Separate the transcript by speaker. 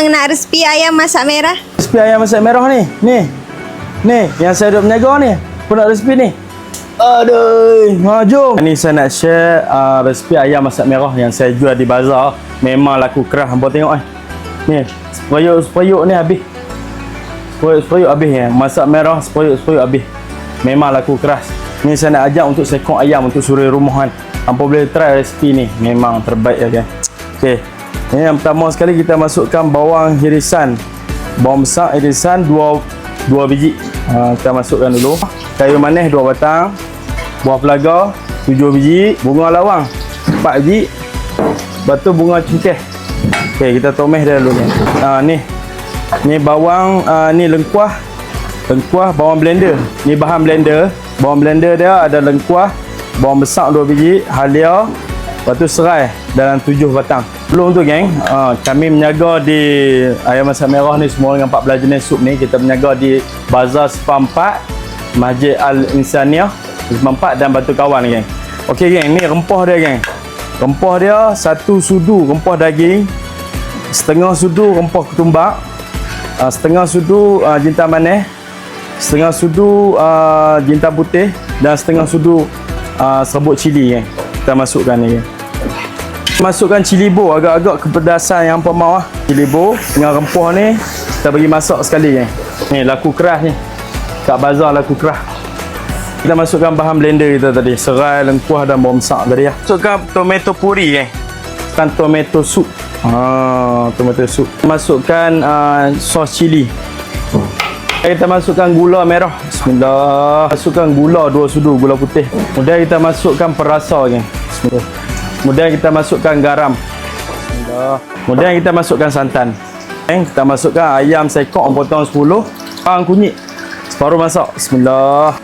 Speaker 1: Abang nak resipi ayam masak merah?
Speaker 2: Resipi ayam masak merah ni. Ni. Ni, yang saya duk berniaga ni. Pun nak resipi ni. Aduh, ha jom. Ni saya nak share uh, resipi ayam masak merah yang saya jual di bazar. Memang laku keras hangpa tengok eh. Ni, sepayuk-sepayuk ni habis. Sepayuk-sepayuk habis ya. Masak merah sepayuk-sepayuk habis. Memang laku keras. Ni saya nak ajak untuk sekong ayam untuk suri rumahan. Hampa boleh try resipi ni. Memang terbaik ya kan. Okey. Ni yang pertama sekali kita masukkan bawang irisan. Bawang besar irisan dua dua biji. Ha, kita masukkan dulu. Kayu manis dua batang. Buah pelaga tujuh biji. Bunga lawang empat biji. Batu bunga cengkeh. Okey, kita tumis dia dulu ni. Ha, ni. Ni bawang, uh, ni lengkuah. Lengkuah bawang blender. Ni bahan blender. Bawang blender dia ada lengkuah, bawang besar dua biji, halia, lepas tu serai dalam tujuh batang. Belum tu geng, uh, kami menjaga di ayam masak merah ni semua dengan 14 jenis sup ni. Kita menjaga di Bazar Sepampat, Masjid Al-Insaniah, Sepampat dan Batu Kawan geng. Okey geng, ni rempah dia geng. Rempah dia satu sudu rempah daging, setengah sudu rempah ketumbak, uh, setengah sudu uh, jintan manis, setengah sudu uh, jintan putih dan setengah sudu uh, serbuk cili kan. Kita masukkan ni kan. Masukkan cili bo agak-agak kepedasan yang apa mau ah. Cili bo dengan rempah ni kita bagi masak sekali kan. Ni laku keras ni. Kat bazar laku keras. Kita masukkan bahan blender kita tadi, serai, lengkuah dan bawang besar tadi ya. Masukkan tomato puri kan. Kan tomato soup. Ha, tomato soup. Masukkan uh, sos cili. Kita masukkan gula merah. Bismillah. Masukkan gula dua sudu, gula putih. Kemudian kita masukkan perasa ni. Bismillah. Kemudian kita masukkan garam. Bismillah. Kemudian kita masukkan santan. Eh, Kita masukkan ayam sekok potong 10. Bawang kunyit. Separuh masak. Bismillah.